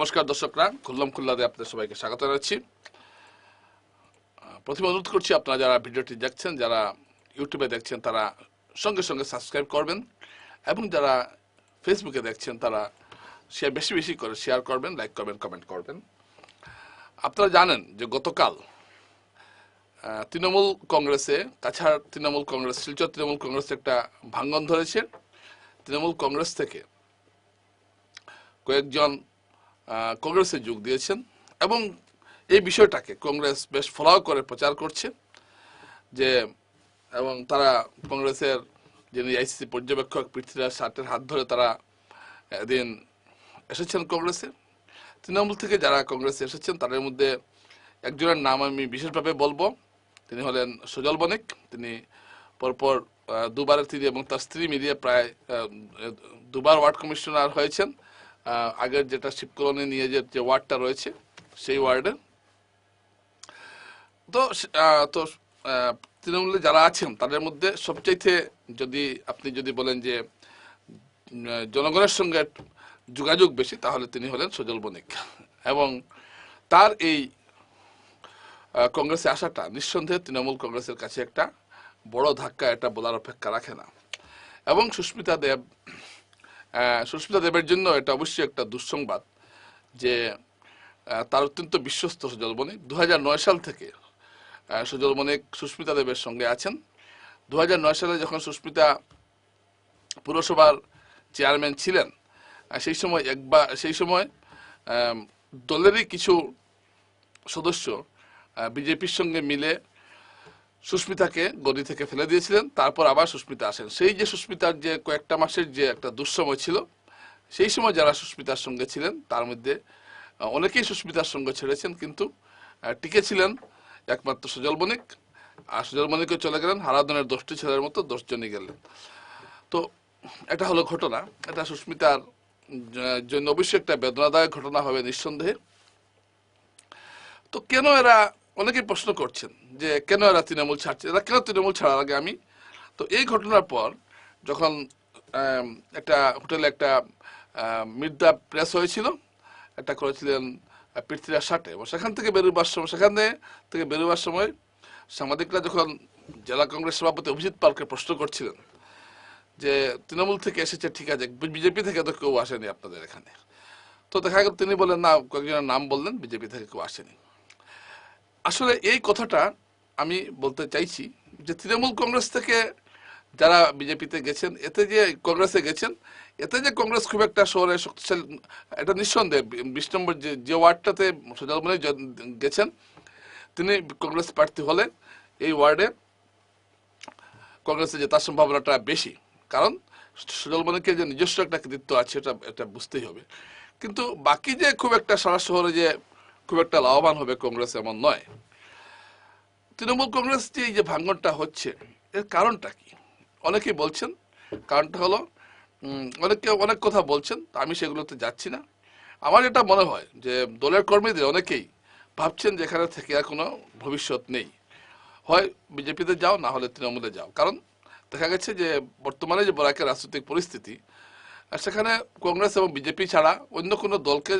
নমস্কার দর্শকরা, খুল্লাম খুল্লাদে আপনাদের সবাইকে স্বাগত জানাচ্ছি। প্রথমে অনুরোধ করছি আপনারা যারা ভিডিওটি দেখছেন, যারা ইউটিউবে দেখছেন, তারা সঙ্গে সঙ্গে সাবস্ক্রাইব করবেন এবং যারা ফেসবুকে দেখছেন, তারা শেয়ার বেশি বেশি করে শেয়ার করবেন লাইক করবেন কমেন্ট করবেন। আপনারা জানেন যে গতকাল তৃণমূল কংগ্রেসে কাছাড় তৃণমূল কংগ্রেস, শিলচর তৃণমূল কংগ্রেস একটা ভাঙ্গন ধরেছে। তৃণমূল কংগ্রেস থেকে কয়েকজন কংগ্রেসে যোগ দিয়েছেন এবং এই বিষয়টাকে কংগ্রেস বেশ ফলাও করে প্রচার করছে যে, এবং তারা কংগ্রেসের যিনি আইসিসি পর্যবেক্ষক পৃথ্বীরাজ ষাটের হাত ধরে তারা এদিন এসেছেন কংগ্রেসে। তৃণমূল থেকে যারা কংগ্রেসে এসেছেন তাদের মধ্যে একজনের নাম আমি বিশেষভাবে বলব। তিনি হলেন সজল বণিক। তিনি পরপর দুবারের তিনি এবং তার স্ত্রী মিলিয়ে প্রায় দুবার ওয়ার্ড কমিশনার হয়েছেন। আগের যেটা শিবকলোনি নিয়ে যে ওয়ার্ডটা রয়েছে, সেই ওয়ার্ডে। তো তো তৃণমূলে যারা আছেন, তাদের মধ্যে সবচাইতে যদি আপনি যদি বলেন যে জনগণের সঙ্গে যোগাযোগ বেশি, তাহলে তিনি হলেন সজল বণিক। এবং তার এই কংগ্রেসে আসাটা নিঃসন্দেহে তৃণমূল কংগ্রেসের কাছে একটা বড় ধাক্কা, এটা বলার অপেক্ষা রাখে না। এবং সুস্মিতা দেব সুস্মিতা দেবের জন্য এটা অবশ্যই একটা দুঃসংবাদ যে তার অত্যন্ত বিশ্বস্ত সজল বণিক। দু সাল থেকে সজল বণিক সুস্মিতা দেবের সঙ্গে আছেন। দু হাজার নয় সালে যখন সুস্মিতা পুরসভার চেয়ারম্যান ছিলেন সেই সময় একবার, সেই সময় দলেরই কিছু সদস্য বিজেপির সঙ্গে মিলে সুস্মিতাকে গদি থেকে ফেলে দিয়েছিলেন, তারপর আবার সুস্মিতা আসেন। সেই যে সুস্মিতার যে কয়েকটা মাসের যে একটা দুঃসময় ছিল, সেই সময় যারা সুস্মিতার সঙ্গে ছিলেন, তার মধ্যে অনেকেই সুস্মিতার সঙ্গে ছেড়েছেন, কিন্তু টিকে ছিলেন একমাত্র সুজল বণিক। আর সুজল বণিকও চলে গেলেন, হারাধনের দশটি ছেলের মতো দশজনই গেলেন। তো, এটা হলো ঘটনা। এটা সুস্মিতার জন্য অবশ্যই একটা বেদনাদায়ক ঘটনা হবে নিঃসন্দেহে। তো কেন এরা অনেকেই প্রশ্ন করছেন যে কেন এরা তৃণমূল ছাড়ছে? এরা কেন তৃণমূল ছাড়ার আগে আমি? তো এই ঘটনার পর যখন একটা হোটেলে একটা মির্দা প্রেস হয়েছিল এটা করেছিলেন আহ, পৃথ্বীরাজ ষাটে। এবং সেখান থেকে বেরোবার সময় সেখান থেকে বেরোবার সময় সাংবাদিকরা যখন জেলা কংগ্রেস সভাপতি অভিজিৎ পালকে প্রশ্ন করছিলেন যে তৃণমূল থেকে এসেছে ঠিক আছে বিজেপি থেকে তো কেউ আসেনি আপনাদের এখানে। তো দেখা গেল তিনি বললেন না কয়েকজনের নাম বললেন বিজেপি থেকে কেউ আসেনি। আসলে এই কথাটা আমি বলতে চাইছি যে তৃণমূল কংগ্রেস থেকে যারা বিজেপিতে গেছেন, এতে যে কংগ্রেসে গেছেন, এতে যে কংগ্রেস খুব একটা শহরে শক্তিশালী, এটা নিঃসন্দেহে বিশ নম্বর যে যে ওয়ার্ডটাতে সজলমণি গেছেন, তিনি কংগ্রেস প্রার্থী হলে এই ওয়ার্ডে। কংগ্রেসে জেতার সম্ভাবনাটা বেশি, কারণ সুজল মনিকের যে নিজস্ব একটা কৃতিত্ব আছে, এটা এটা বুঝতেই হবে। কিন্তু বাকি যে খুব একটা সারা শহরে যে খুব একটা লাভবান হবে কংগ্রেস এমন নয়। তৃণমূল কংগ্রেস যে এই যে ভাঙ্গনটা হচ্ছে, এর কারণটা কি? অনেকেই বলছেন, কারণটা হলো অনেকে অনেক কথা বলছেন আমি সেগুলোতে যাচ্ছি না। আমার এটা মনে হয় যে দলের কর্মীদের অনেকেই ভাবছেন যে এখানে থেকে আর কোনো ভবিষ্যৎ নেই। হয় বিজেপিতে যাও, না হলে তৃণমূলে যাও। কারণ দেখা গেছে যে বর্তমানে যে বরাকের রাজনৈতিক পরিস্থিতি সেখানে কংগ্রেস এবং বিজেপি ছাড়া অন্য কোনো দলকে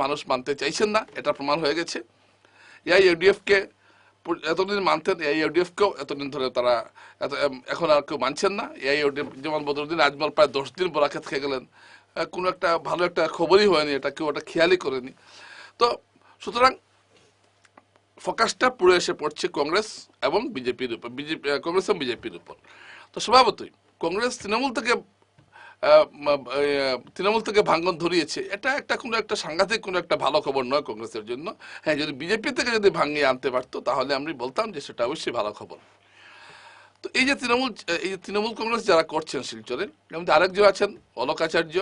মানুষ মানতে চাইছেন না, এটা প্রমাণ হয়ে গেছে। এআই ইউডিএফকে এতদিন মানতেন এআই ইউডিএফকেও এতদিন ধরে তারা এত এখন আর কেউ মানছেন না। এআই ইউডিএফ যেমন বদরুদ্দিন আজমল প্রায় দশ দিন বরাকে থেকে গেলেন। কোনো একটা ভালো একটা খবরই হয়নি, এটা কেউ একটা খেয়ালই করেনি। তো সুতরাং ফোকাসটা পুরো এসে পড়ছে কংগ্রেস এবং বিজেপির উপর, বিজেপি কংগ্রেস এবং বিজেপির উপর। তো স্বভাবতই কংগ্রেস তৃণমূল থেকে তৃণমূল থেকে ভাঙ্গন ধরিয়েছে। এটা একটা কোনো একটা সাংঘাতিক কোনো একটা ভালো খবর নয় কংগ্রেসের জন্য। হ্যাঁ যদি বিজেপি থেকে যদি ভাঙিয়ে আনতে পারতো, তাহলে আমি বলতাম যে সেটা অবশ্যই ভালো খবর। তো এই যে তৃণমূল, এই যে তৃণমূল কংগ্রেস যারা করছেন শিলচরে, এর মধ্যে আরেকজন আছেন, অলোকাচার্য,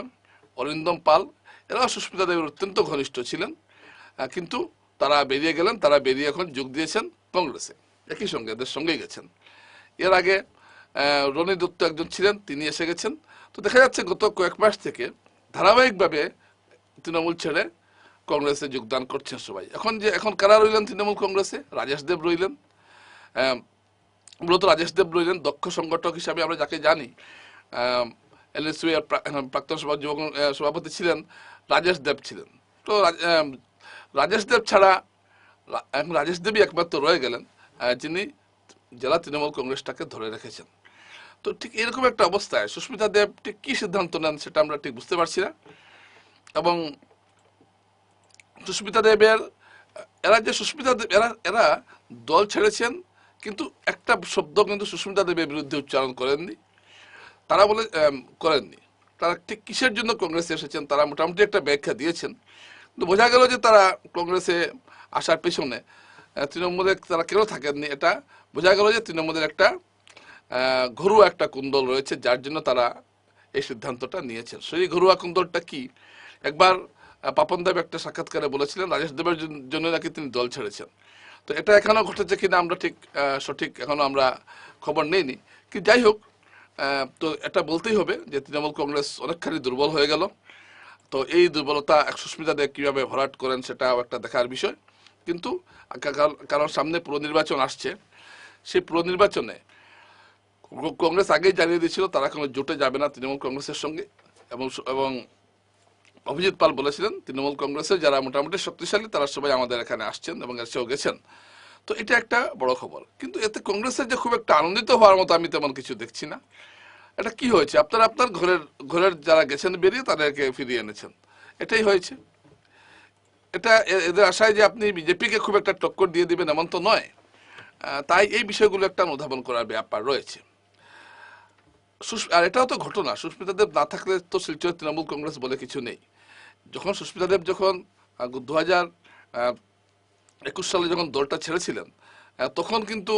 অরিন্দম পাল। এরাও সুস্মিতা দেবের অত্যন্ত ঘনিষ্ঠ ছিলেন কিন্তু তারা বেরিয়ে গেলেন, তারা বেরিয়ে এখন যোগ দিয়েছেন কংগ্রেসে। একই সঙ্গে এদের সঙ্গেই গেছেন। এর আগে রনি দত্ত একজন ছিলেন, তিনি এসে গেছেন। তো দেখা যাচ্ছে গত কয়েক মাস থেকে ধারাবাহিকভাবে তৃণমূল ছেড়ে কংগ্রেসে যোগদান করছেন সবাই। এখন যে, এখন কারা রইলেন তৃণমূল কংগ্রেসে? রাজেশ দেব রইলেন। মূলত রাজেশ দেব রইলেন দক্ষ সংগঠক হিসাবে আমরা যাকে জানি। এলএসইউ এর প্রাক্তন সভা, যুব সভাপতি ছিলেন, রাজেশ দেব ছিলেন। তো রাজেশ দেব ছাড়া এখন রাজেশ দেবই একমাত্র রয়ে গেলেন যিনি জেলা তৃণমূল কংগ্রেসটাকে ধরে রেখেছেন। তো ঠিক এরকম একটা অবস্থায় সুস্মিতা দেব ঠিক কি সিদ্ধান্ত নেন সেটা আমরা ঠিক বুঝতে পারছি না। এবং সুস্মিতা দেবের, এরা যে সুস্মিতা দেব এরা এরা দল ছেড়েছেন, কিন্তু একটা শব্দ কিন্তু সুস্মিতা দেবের বিরুদ্ধে উচ্চারণ করেননি। তারা বলে করেননি। তারা ঠিক কিসের জন্য কংগ্রেসে এসেছেন তারা মোটামুটি একটা ব্যাখ্যা দিয়েছেন। কিন্তু বোঝা গেল যে তারা কংগ্রেসে আসার পেছনে তৃণমূলে তারা কেন থাকেননি এটা বোঝা গেল যে তৃণমূলের একটা ঘরোয়া একটা কুন্দল রয়েছে, যার জন্য তারা এই সিদ্ধান্তটা নিয়েছেন। সেই ঘরোয়া কুন্দলটা কি? একবার পাপন দেব একটা সাক্ষাৎকারে বলেছিলেন, রাজেশ দেবের জন্য নাকি তিনি দল ছেড়েছেন। তো এটা এখনও ঘটেছে কিনা আমরা ঠিক সঠিক এখনও আমরা খবর নেইনি। কি যাই হোক তো এটা বলতেই হবে যে তৃণমূল কংগ্রেস অনেকখানি দুর্বল হয়ে গেল। তো এই দুর্বলতা সুস্মিতা দেব কীভাবে ভরাট করেন সেটাও একটা দেখার বিষয়। কিন্তু কারণ- সামনে পুরো নির্বাচন আসছে। সেই পুরো নির্বাচনে কংগ্রেস আগেই জানিয়ে দিয়েছিল তারা কোনো জোটে যাবে না তৃণমূল কংগ্রেসের সঙ্গে। এবং এবং অভিজিৎ পাল বলেছিলেন, তৃণমূল কংগ্রেসের যারা মোটামুটি শক্তিশালী, তারা সবাই আমাদের এখানে আসছেন এবং এসেও গেছেন। তো এটা একটা বড় খবর। কিন্তু এতে কংগ্রেসের যে খুব একটা আনন্দিত হওয়ার মতো আমি তেমন কিছু দেখছি না। এটা কি হয়েছে? আপনারা আপনার ঘরের ঘরের যারা গেছেন বেরিয়ে তাদেরকে ফিরিয়ে এনেছেন। এটাই হয়েছে। এটা এদের আশায় যে আপনি বিজেপিকে খুব একটা টক্কর দিয়ে দিবেন এমন তো নয়। তাই এই বিষয়গুলো একটা অনুধাবন করার ব্যাপার রয়েছে। আর এটাও তো ঘটনা। সুস্মিতা দেব না থাকলে তো শিলচর তৃণমূল কংগ্রেস বলে কিছু নেই। যখন সুস্মিতা দেব যখন দু হাজার একুশ সালে যখন দলটা ছেড়েছিলেন তখন কিন্তু,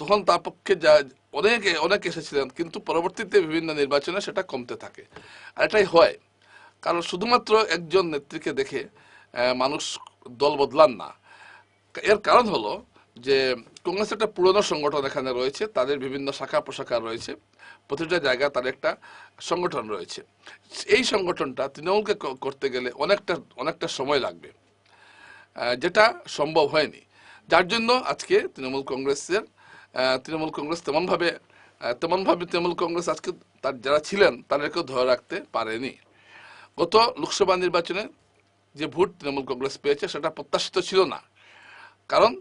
তখন তার পক্ষে যা, অনেকে, অনেক এসেছিলেন, কিন্তু পরবর্তীতে বিভিন্ন নির্বাচনে সেটা কমতে থাকে। আর এটাই হয়। কারণ শুধুমাত্র একজন নেত্রীকে দেখে মানুষ দল বদলান না। এর কারণ হলো যে কংগ্রেস একটা পুরনো সংগঠন এখানে রয়েছে, তাদের বিভিন্ন শাখা প্রশাখা রয়েছে, প্রতিটা জায়গায় তার একটা সংগঠন রয়েছে। এই সংগঠনটা তৃণমূলকে করতে গেলে অনেকটা অনেকটা সময় লাগবে যেটা সম্ভব হয়নি। যার জন্য আজকে তৃণমূল কংগ্রেসের তৃণমূল কংগ্রেস তেমনভাবে তেমনভাবে তৃণমূল কংগ্রেস আজকে তার, যারা ছিলেন তাদেরকেও ধরে রাখতে পারেনি। গত লোকসভা নির্বাচনে যে ভোট তৃণমূল কংগ্রেস পেয়েছে, সেটা প্রত্যাশিত ছিল না। কারণ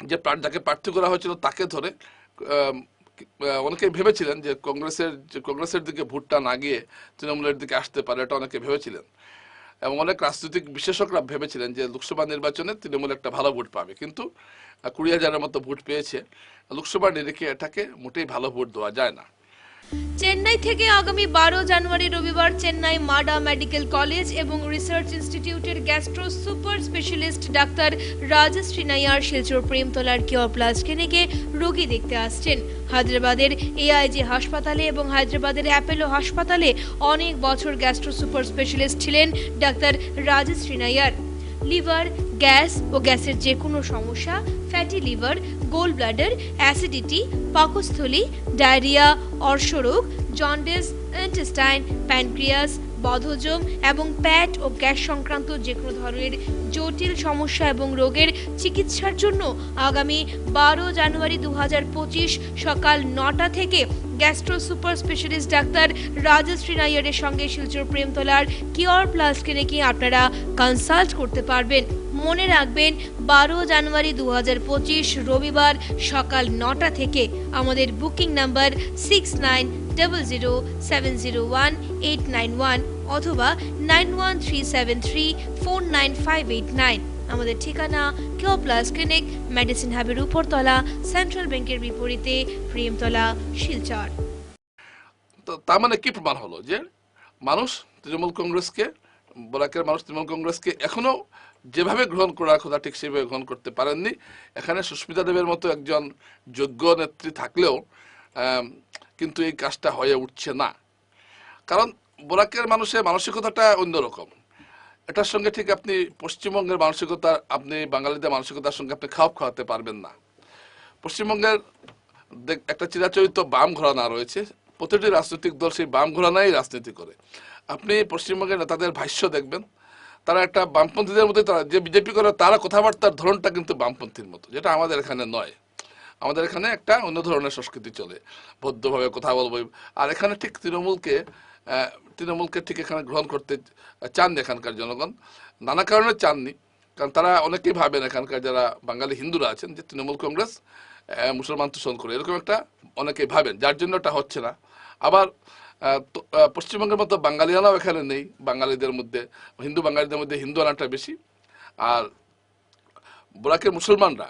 যে যাকে প্রার্থী করা হয়েছিল তাকে ধরে অনেকেই ভেবেছিলেন যে কংগ্রেসের যে কংগ্রেসের দিকে ভোটটা না গিয়ে তৃণমূলের দিকে আসতে পারে, এটা অনেকে ভেবেছিলেন। এবং অনেক রাজনৈতিক বিশেষকরা ভেবেছিলেন যে লোকসভা নির্বাচনে তৃণমূল একটা ভালো ভোট পাবে। কিন্তু কুড়ি হাজারের মতো ভোট পেয়েছে। লোকসভা নিরিখে এটাকে মোটেই ভালো ভোট দেওয়া যায় না। চেন্নাই থেকে আগামী বারো জানুয়ারি রবিবার চেন্নাই মাডা মেডিকেল কলেজ এবং রিসার্চ ইনস্টিটিউটের gastro super specialist doctor Rajesh Srinair Silchar প্রেমতলার কিওর প্লাস ক্লিনিকে রোগী দেখতে আসছেন। হায়দ্রাবাদের এআইজি হাসপাতালে এবং হায়দ্রাবাদের অ্যাপেলো হাসপাতালে অনেক বছর গ্যাস্ট্রো সুপার স্পেশালিস্ট ছিলেন doctor Rajesh Srinair liver, gas ও গ্যাসের যে কোনো সমস্যা fatty liver gall bladder acidity পাকস্থলী ডায়রিয়া অর্শরোগ জন্ডিস ইন্টেস্টাইন প্যানক্রিয়াস বদহজম এবং প্যাট ও গ্যাস সংক্রান্ত যে কোনো ধরনের জটিল সমস্যা এবং রোগের চিকিৎসার জন্য আগামী বারো জানুয়ারি দু হাজার পঁচিশ সকাল নটা থেকে gastro super specialist doctor Rajshri নাইয়ারের সঙ্গে শিলচর প্রেমতলার কিওর প্লাস ক্লিনিকে আপনারা কনসাল্ট করতে পারবেন। মনে রাখবেন, বারো জানুয়ারি দু হাজার পঁচিশ রবিবার সকাল নটা থেকে আমাদের booking number six nine double zero seven zero one eight nine one অথবা nine one three seven three four nine five eight nine. আমাদের ঠিকানা কেও প্লাস ক্লিনিক, মেডিসিন হাবের উপরতলা, সেন্ট্রাল ব্যাংকের বিপরীতে প্রেমতলা শিলচর। তার মানে কি প্রমাণ হলো? যে মানুষ তৃণমূল কংগ্রেসকে বরাকের মানুষ তৃণমূল কংগ্রেসকে এখনও যেভাবে গ্রহণ করার কথা ঠিক সেভাবে গ্রহণ করতে পারেননি। এখানে সুস্মিতা দেবের মতো একজন যোগ্য নেত্রী থাকলেও কিন্তু এই কাজটা হয়ে উঠছে না। কারণ বরাকের মানুষের মানসিকতাটা অন্যরকম। এটার সঙ্গে ঠিক আপনি পশ্চিমবঙ্গের মানসিকতা, আপনি বাঙালিদের মানসিকতার সঙ্গে আপনি খাপ খাওয়াতে পারবেন না। পশ্চিমবঙ্গের একটা চিরাচরিত বাম ঘরানা রয়েছে। প্রতিটি রাজনৈতিক দল সেই বাম ঘরানাই রাজনীতি করে। আপনি পশ্চিমবঙ্গের নেতাদের ভাষ্য দেখবেন, তারা একটা বামপন্থীদের মধ্যে তারা, যে বিজেপি করে তারা কথাবার্তার ধরনটা কিন্তু বামপন্থীর মতো, যেটা আমাদের এখানে নয়। আমাদের এখানে একটা অন্য ধরনের সংস্কৃতি চলে ভদ্রভাবে কথা বলব। আর এখানে ঠিক তৃণমূলকে তৃণমূলকে ঠিক এখানে গ্রহণ করতে চান এখানকার জনগণ। নানা কারণে চাননি, কারণ তারা অনেকেই ভাবেন এখানকার যারা বাঙালি হিন্দুরা আছেন যে তৃণমূল কংগ্রেস মুসলমান তোষণ করে, এরকম একটা অনেকেই ভাবেন, যার জন্য এটা হচ্ছে না। আবার পশ্চিমবঙ্গের মতো বাঙালিয়ানাও এখানে নেই, বাঙালিদের মধ্যে, হিন্দু বাঙালিদের মধ্যে হিন্দু আনাটা বেশি। আর বোরাকের মুসলমানরা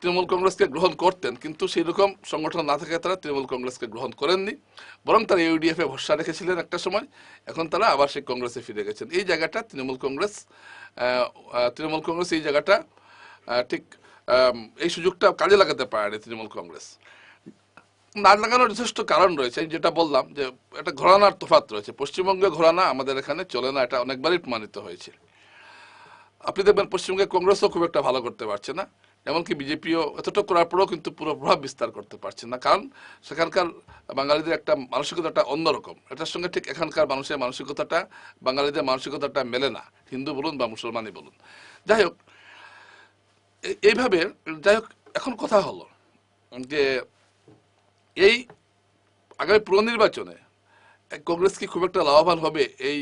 তৃণমূল কংগ্রেসকে গ্রহণ করতেন, কিন্তু সেই রকম সংগঠন না থাকে তারা তৃণমূল কংগ্রেসকে গ্রহণ করেননি। বরং তারা ইউডিএফ ভরসা রেখেছিলেন একটা সময়, এখন তারা আবার সেই কংগ্রেসে ফিরে গেছেন। এই জায়গাটা তৃণমূল কংগ্রেস তৃণমূল কংগ্রেস এই জায়গাটা ঠিক এই সুযোগটা কাজে লাগাতে পারেনি তৃণমূল কংগ্রেস। না লাগানোর যথেষ্ট কারণ রয়েছে। যেটা বললাম যে একটা ঘরানার তোফাত রয়েছে। পশ্চিমবঙ্গে ঘোরানা আমাদের এখানে চলে না, এটা অনেকবারই প্রমাণিত হয়েছে। আপনি দেখবেন পশ্চিমবঙ্গে কংগ্রেসও খুব একটা ভালো করতে পারছে না, এমনকি বিজেপিও এতটা করার পরেও কিন্তু পুরো প্রভাব বিস্তার করতে পারছে না। কারণ সেখানকার বাঙালিদের একটা মানসিকতাটা অন্যরকম এটার সঙ্গে ঠিক এখানকার মানুষের মানসিকতাটা, বাঙালিদের মানসিকতাটা মেলে না। হিন্দু বলুন বা মুসলমানই বলুন। যাই হোক এইভাবে, যাই হোক, এখন কথা হলো যে এই আগামী পুর নির্বাচনে কংগ্রেস কি খুব একটা লাভবান হবে? এই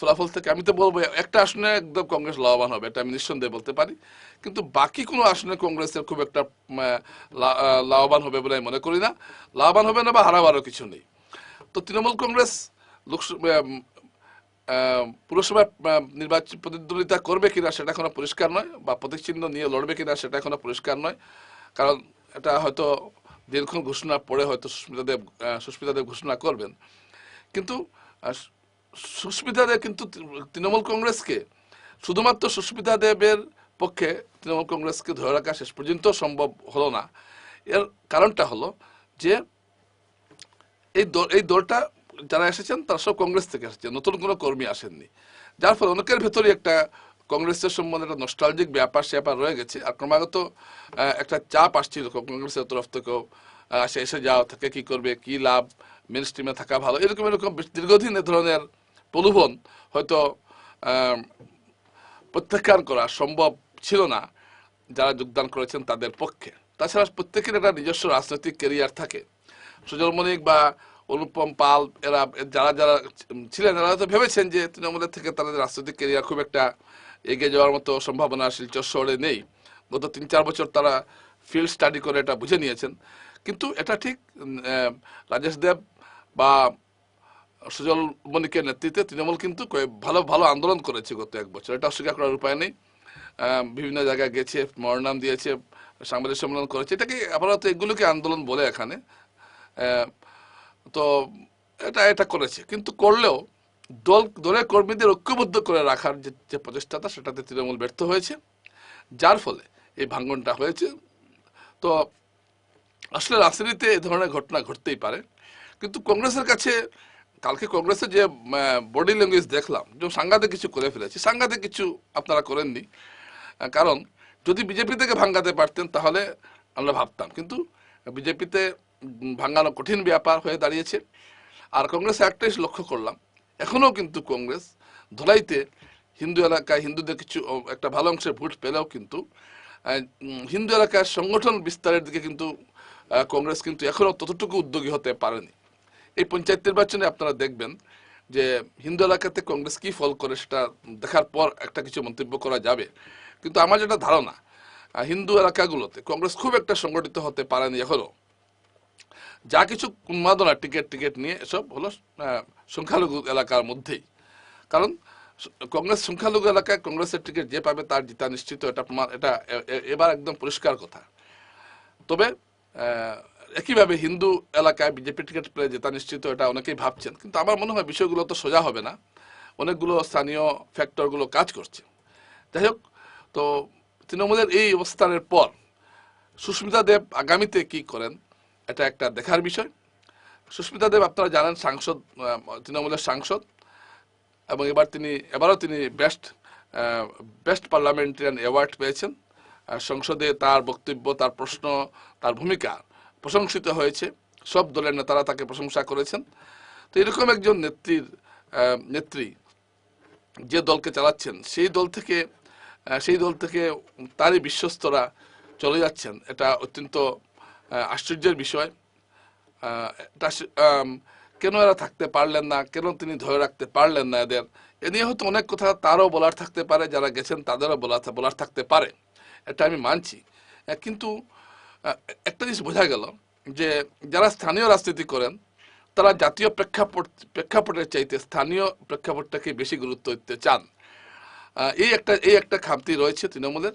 ফলাফল থেকে আমি তো বলব, একটা আসনে একদম কংগ্রেস লাভবান হবে, এটা আমি নিঃসন্দেহে বলতে পারি। কিন্তু বাকি কোনো আসনে কংগ্রেসের খুব একটা লাভবান হবে বলে আমি মনে করি না। লাভবান হবে না বা হারাবারও কিছু নেই। তো তৃণমূল কংগ্রেস লোকসভা পুরসভা নির্বাচন প্রতিদ্বন্দ্বিতা করবে কিনা সেটা এখনও পরিষ্কার নয়, বা প্রতীক চিহ্ন নিয়ে লড়বে কিনা সেটা এখনও পরিষ্কার নয়। কারণ এটা হয়তো দীর্ঘক্ষণ ঘোষণা পরে হয়তো সুস্মিতা দেব সুস্মিতা দেব ঘোষণা করবেন। কিন্তু সুস্মিতা দেব কিন্তু তৃণমূল কংগ্রেসকে, শুধুমাত্র সুস্মিতা দেবের পক্ষে তৃণমূল কংগ্রেসকে ধরে রাখা শেষ পর্যন্ত সম্ভব হলো না। এর কারণটা হলো যে, এই দল, এই দলটা যারা এসেছেন তারা সব কংগ্রেস থেকে এসেছেন নতুন কোনো কর্মী আসেননি। যার ফলে অনেকের ভেতরে একটা কংগ্রেসের সম্বন্ধে একটা নস্টালজিক ব্যাপার স্যাপার রয়ে গেছে আর ক্রমাগত একটা চাপ আসছিল কংগ্রেসের তরফ থেকেও। সে এসে যাও থেকে কি করবে, কি লাভ মেন স্ট্রিমে থাকা ভালো, এরকম এরকম দীর্ঘদিন এ ধরনের প্রলোভন হয়তো প্রত্যাখ্যান করা সম্ভব ছিল না, যারা যোগদান করেছেন তাদের পক্ষে। তাছাড়া প্রত্যেকের একটা নিজস্ব রাজনৈতিক ক্যারিয়ার থাকে। সুজল মনিক বা অনুপম পাল, এরা, যারা যারা ছিলেন এরা তো ভেবেছেন যে তৃণমূলের থেকে তাদের রাজনৈতিক ক্যারিয়ার খুব একটা এগিয়ে যাওয়ার মতো সম্ভাবনা শিলচর শহরে নেই। গত তিন চার বছর তারা ফিল্ড স্টাডি করে এটা বুঝে নিয়েছেন। কিন্তু এটা ঠিক রাজেশ দেব বা সুজল মনিকের নেতৃত্বে তৃণমূল কিন্তু ভালো ভালো আন্দোলন করেছে গত এক বছর। এটা অস্বীকার করার উপায় নেই। বিভিন্ন জায়গায় গেছে মরনাম দিয়েছে, সাংবাদিক সম্মেলন করেছে। এটাকে আপাতত এগুলোকে আন্দোলন বলে এখানে। তো এটা এটা করেছে। কিন্তু করলেও দল, দলের কর্মীদের ঐক্যবদ্ধ করে রাখার যে যে প্রচেষ্টাটা, সেটাতে তৃণমূল ব্যর্থ হয়েছে। যার ফলে এই ভাঙ্গনটা হয়েছে। তো আসলে রাজনীতিতে এ ধরনের ঘটনা ঘটতেই পারে। কিন্তু কংগ্রেসের কাছে, কালকে কংগ্রেসের যে বডি ল্যাঙ্গুয়েজ দেখলাম, যে সাংঘাতিক কিছু করে ফেলেছে। সাংঘাতিক কিছু আপনারা করেননি। কারণ যদি বিজেপি থেকে ভাঙ্গাতে পারতেন, তাহলে আমরা ভাবতাম। কিন্তু বিজেপিতে ভাঙ্গানো কঠিন ব্যাপার হয়ে দাঁড়িয়েছে। আর কংগ্রেস একটাই লক্ষ্য করলাম এখনও কিন্তু কংগ্রেস ধলাইতে হিন্দু এলাকায় হিন্দুদের কিছু একটা ভালো অংশের ভোট পেলেও কিন্তু হিন্দু এলাকার সংগঠন বিস্তারের দিকে কিন্তু কংগ্রেস কিন্তু এখনও ততটুকু উদ্যোগী হতে পারেনি। এই পঞ্চায়েত নির্বাচনে আপনারা দেখবেন যে হিন্দু এলাকাতে কংগ্রেস কি ফল করে সেটা দেখার পর একটা কিছু মন্তব্য করা যাবে। কিন্তু আমার যেটা ধারণা হিন্দু এলাকাগুলোতে কংগ্রেস খুব একটা সংগঠিত হতে পারেনি এখনও। যা কিছু উন্মাদনা টিকিট টিকিট নিয়ে এসব হলো সংখ্যালঘু এলাকার মধ্যেই। কারণ, কংগ্রেস সংখ্যালঘু এলাকায় কংগ্রেসের টিকিট যে পাবে তার জিতা নিশ্চিত, এটা প্রমাণ, এটা এবার একদম পরিষ্কার কথা। তবে একইভাবে হিন্দু এলাকায় বিজেপি টিকিট পেলে জেতা নিশ্চিত, এটা অনেকেই ভাবছেন। কিন্তু আমার মনে হয় বিষয়গুলো তো সোজা হবে না। অনেকগুলো স্থানীয় ফ্যাক্টরগুলো কাজ করছে। যাই হোক, তো তৃণমূলের এই অবস্থানের পর সুস্মিতা দেব আগামীতে কি করেন? এটা একটা দেখার বিষয়। সুস্মিতা দেব আপনারা জানেন সাংসদ তৃণমূলের সাংসদ, এবং এবার তিনি, এবারও তিনি বেস্ট বেস্ট পার্লামেন্টারিয়ান অ্যাওয়ার্ড পেয়েছেন। সংসদে তার বক্তব্য, তার প্রশ্ন, তার ভূমিকা প্রশংসিত হয়েছে। সব দলের নেতারা তাকে প্রশংসা করেছেন। তো এরকম একজন নেত্রীর নেত্রী যে দলকে চালাচ্ছেন, সেই দল থেকে সেই দল থেকে তারই বিশ্বস্তরা চলে যাচ্ছেন। এটা অত্যন্ত আশ্চর্যের বিষয়। কেন এরা থাকতে পারলেন না? কেন তিনি ধরে রাখতে পারলেন না এদের? এ নিয়ে হয়তো অনেক কথা তারও বলার থাকতে পারে, যারা গেছেন তাদেরও বলার বলার থাকতে পারে। এটা আমি মানছি। কিন্তু একটা জিনিস বোঝা গেল যে যারা স্থানীয় রাজনীতি করেন, তারা জাতীয় প্রেক্ষাপট, প্রেক্ষাপটের চাইতে স্থানীয় প্রেক্ষাপটটাকে বেশি গুরুত্ব দিতে চান। এই একটা এই একটা খামতি রয়েছে তৃণমূলের।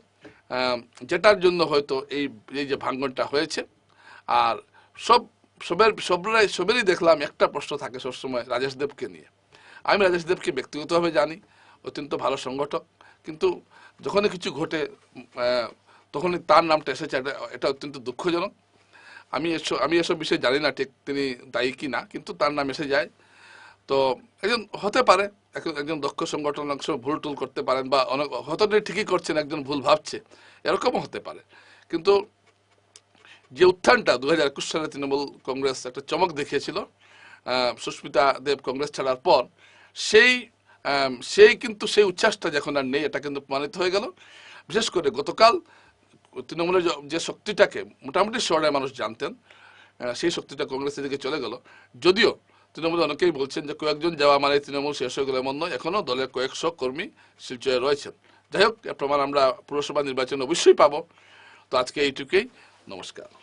যেটার জন্য হয়তো এই এই যে ভাঙ্গনটা হয়েছে আর সব, সবের, সবরাই, সবেরই দেখলাম একটা প্রশ্ন থাকে সবসময় রাজেশ দেবকে নিয়ে। আমি রাজেশ দেবকে ব্যক্তিগতভাবে জানি, অত্যন্ত ভালো সংগঠক, কিন্তু যখনই কিছু ঘটে তখনই তার নামটা এসেছে, এটা এটা অত্যন্ত দুঃখজনক। আমি এসব আমি এসব বিষয়ে জানি না ঠিক তিনি দায়ী কি না, কিন্তু তার নাম এসে যায়। তো একজন হতে পারে একজন একজন দক্ষ সংগঠন অনেক সময় ভুল টুল করতে পারেন বা অনেক, হয়তো ঠিকই করছেন, একজন ভুল ভাবছে, এরকমও হতে পারে। কিন্তু যে উত্থানটা দু হাজার একুশ সালে তৃণমূল কংগ্রেস একটা চমক দেখিয়েছিল সুস্মিতা দেব কংগ্রেস ছাড়ার পর, সেই সেই কিন্তু সেই উচ্ছ্বাসটা যখন আর নেই, এটা কিন্তু প্রমাণিত হয়ে গেল। বিশেষ করে গতকাল তৃণমূলের যে- শক্তিটাকে মোটামুটি শহরে মানুষ জানতেন সেই শক্তিটা কংগ্রেসের দিকে চলে গেল। যদিও তৃণমূল অনেকেই বলছেন যে কয়েকজন যাওয়া মানে তৃণমূল শেষ হয়ে গেলে এমন নয় এখনও দলের কয়েকশো কর্মী শিলচরে রয়েছেন। যাই হোক প্রমাণ আমরা পুরসভা নির্বাচন অবশ্যই পাবো। তো আজকে এইটুকুই, নমস্কার।